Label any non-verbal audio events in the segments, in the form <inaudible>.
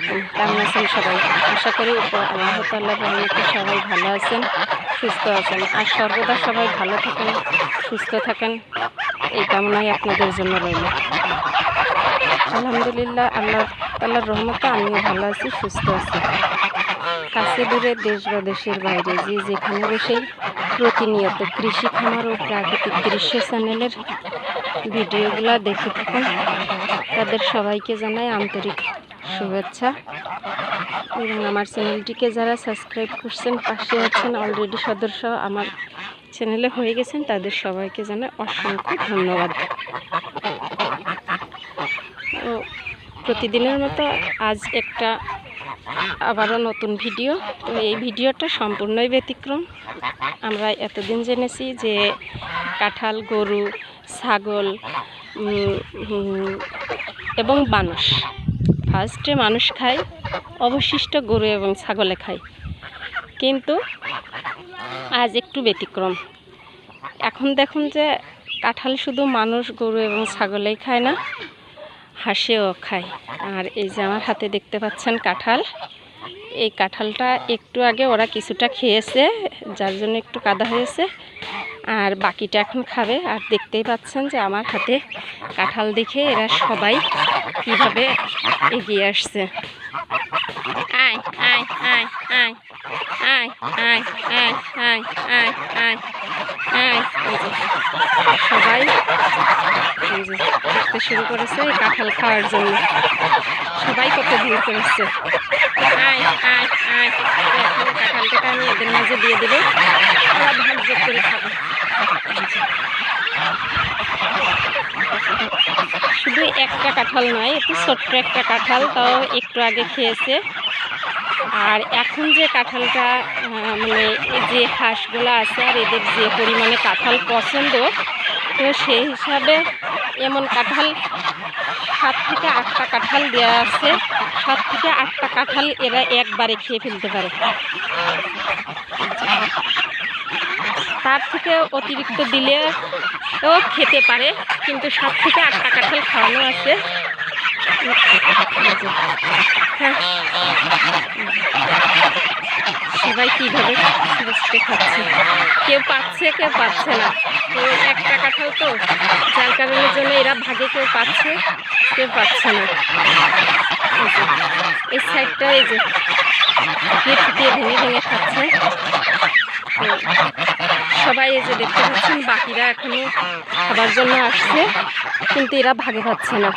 আলাইকুম। কেমন আছেন সবাই? আশা করি আল্লাহ তাল্লাহ সবাই ভালো আছেন, সুস্থ আছেন। আর সর্বদা সবাই ভালো থাকেন, সুস্থ থাকেন। এই কামনাই আপনাদের জন্য রইল। আলহামদুলিল্লাহ, আল্লাহ তাল্লাহর রহমতে আমিও ভালো আছি, সুস্থ আছি। কাছে দূরে দেশ বা দেশের বাইরে যে যেখানে বসেই প্রতিনিয়ত কৃষি খামার ও প্রাকৃতিক দৃশ্য চ্যানেলের ভিডিওগুলো দেখে থাকুন। তাদের সবাইকে জানাই আন্তরিক শুভেচ্ছা। এবং আমার চ্যানেলটিকে যারা সাবস্ক্রাইব করছেন, পাশে আছেন অলরেডি সদস্য আমার চ্যানেলে হয়ে গেছেন, তাদের সবাইকে জানাই অসংখ্য ধন্যবাদ। ও প্রতিদিনের মতো আজ একটা আবারও নতুন ভিডিও। তো এই ভিডিওটা সম্পূর্ণই ব্যতিক্রম। আমরা এতদিন জেনেছি যে কাঁঠাল, গরু, ছাগল এবং মানুষ ফার্স্টে মানুষ খায়, অবশিষ্ট গরু এবং ছাগলে খায়। কিন্তু আজ একটু ব্যতিক্রম। এখন দেখুন যে কাঁঠাল শুধু মানুষ, গরু এবং ছাগলেই খায় না, হাঁসেও খায়। আর এই যে আমার হাতে দেখতে পাচ্ছেন কাঁঠাল, এই কাঁঠালটা একটু আগে ওরা কিছুটা খেয়েছে, যার জন্য একটু কাদা হয়েছে। আর বাকিটা এখন খাবে আর দেখতেই পাচ্ছেন যে আমার হাতে কাঁঠাল দেখে এরা সবাই কীভাবে এগিয়ে আসছে আয় আয় আয় আয় আয় আয় আয় আয় আয় আয় সবাই করতে শুরু করেছে কাঁঠাল খাওয়ার জন্য সবাই কত ভিড় করেছে আয় আয় আয় তো কাঁঠালটাকে আমি এদের মাঝে দিয়ে দেবো ওরা ভাগ্য করে খাবে শুধু একটা কাঁঠাল নয়, একটু ছোট্ট একটা কাঁঠাল, তাও একটু আগে খেয়েছে। আর এখন যে কাঁঠালটা মানে যে হাঁসগুলো আছে আর এদের যে পরিমাণে কাঁঠাল পছন্দ, তো সেই হিসাবে এমন কাঁঠাল সাত থেকে আটটা কাঁঠাল দেওয়া আছে। সাত থেকে আটটা কাঁঠাল এরা একবারে খেয়ে ফেলতে পারে। তার থেকে অতিরিক্ত দিলে ও খেতে পারে, কিন্তু সাত থেকে আটটা কাঁঠাল খাওয়ানো আছে। হ্যাঁ। সবাই কীভাবে বুঝতে খাচ্ছে কেউ পাচ্ছে কেউ পাচ্ছে না। তো একটা কাঁঠাল তো, যার কারণের জন্য এরা ভাগে কেউ পাচ্ছে কেউ পাচ্ছে না। এই সাইডটা এই যে দিয়ে ভেঙে ভেঙে খাচ্ছে। সবাই এই যে দেখতে পাচ্ছেন, বাকিরা এখনও খাবার জন্য আসছে, কিন্তু এরা ভাগে পাচ্ছে না।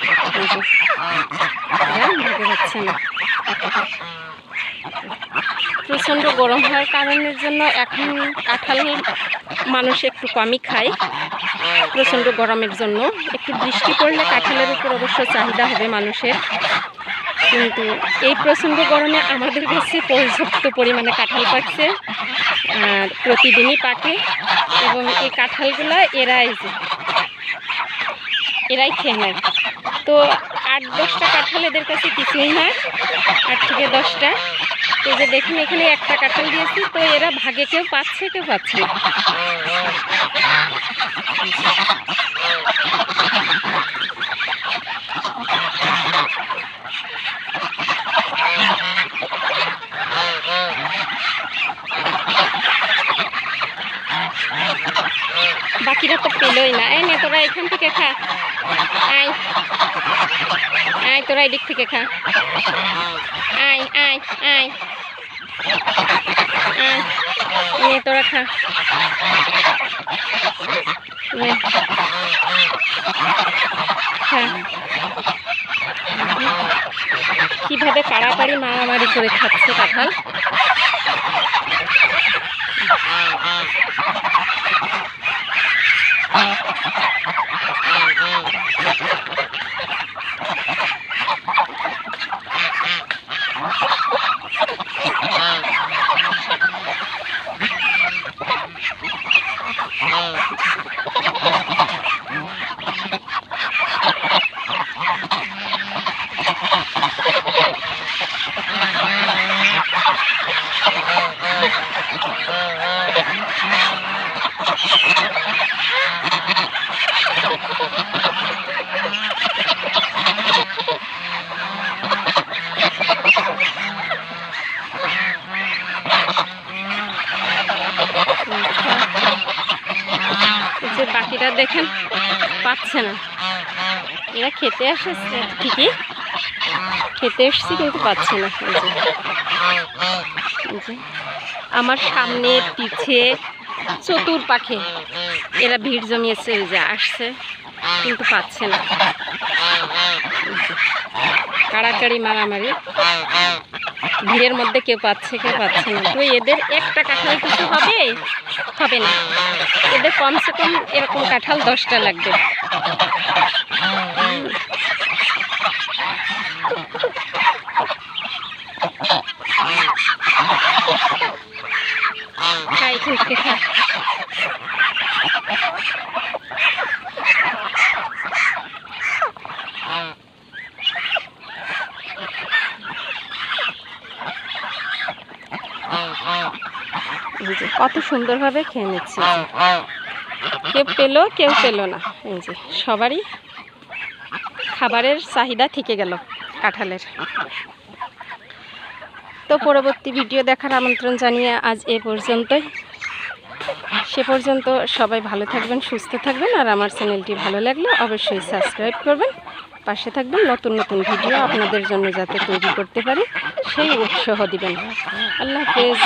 এরা ভাগে পাচ্ছে না। প্রচণ্ড গরম হওয়ার কারণের জন্য এখন কাঁঠাল মানুষ একটু কমই খায়, প্রচণ্ড গরমের জন্য। একটু বৃষ্টি পড়লে কাঁঠালের উপর অবশ্য চাহিদা হবে মানুষের। কিন্তু এই প্রচণ্ড গরমে আমাদের কাছে পর্যাপ্ত পরিমাণে কাঁঠাল পাকছে, আর প্রতিদিনই পাকে এবং এই কাঁঠালগুলো এরাই এরাই খেয়ে নেয়। তো আট দশটা কাঁঠাল এদের কাছে কিছুই না আট থেকে দশটা। তো যে দেখুন, এখানে একটা কাঁঠাল দিয়েছি, তো এরা ভাগে কেউ পাচ্ছে কেউ পাচ্ছে না বাকিরা তো পেলই না এই নে তোরা এখান থেকে খা। আয়। আয়, তোরা এদিক থেকে খা। আয় আয় আয়। আয়। তোরা খা। কীভাবে কাড়াকাড়ি মারামারি করে খাচ্ছে কাঁঠাল Yeah. <laughs> এটা দেখেন, পাচ্ছে না। এরা খেতে আসছে ঠিকই খেতে এসছি কিন্তু পাচ্ছে না। যে। আমার সামনে পিছে চতুর পাখে। এরা ভিড় জমিয়েছে যে আসছে, কিন্তু পাচ্ছে না। কাড়াকাড়ি মারামারি। ভিড়ের মধ্যে কেউ পাচ্ছে কেউ পাচ্ছে না। তো এদের একটা কাঁঠাল কিছু হবে? হবে না। এদের কমসে কম এরকম কাঁঠাল দশটা লাগবে। এখান থেকে খা এই যে, কত সুন্দরভাবে খেয়ে নিচ্ছে। কেউ পেল কেউ পেল না। এই যে, সবারই খাবারের চাহিদা থেকে গেল কাঁঠালের। তো পরবর্তী ভিডিও দেখার আমন্ত্রণ জানিয়ে আজ এ পর্যন্তই। সে পর্যন্ত সবাই ভালো থাকবেন, সুস্থ থাকবেন, আর আমার চ্যানেলটি ভালো লাগলে অবশ্যই সাবস্ক্রাইব করবেন। পাশে থাকবেন নতুন নতুন ভিডিও আপনাদের জন্য যাতে তৈরি করতে পারি, সেই উৎসাহ দিবেন। আল্লাহ হাফেজ।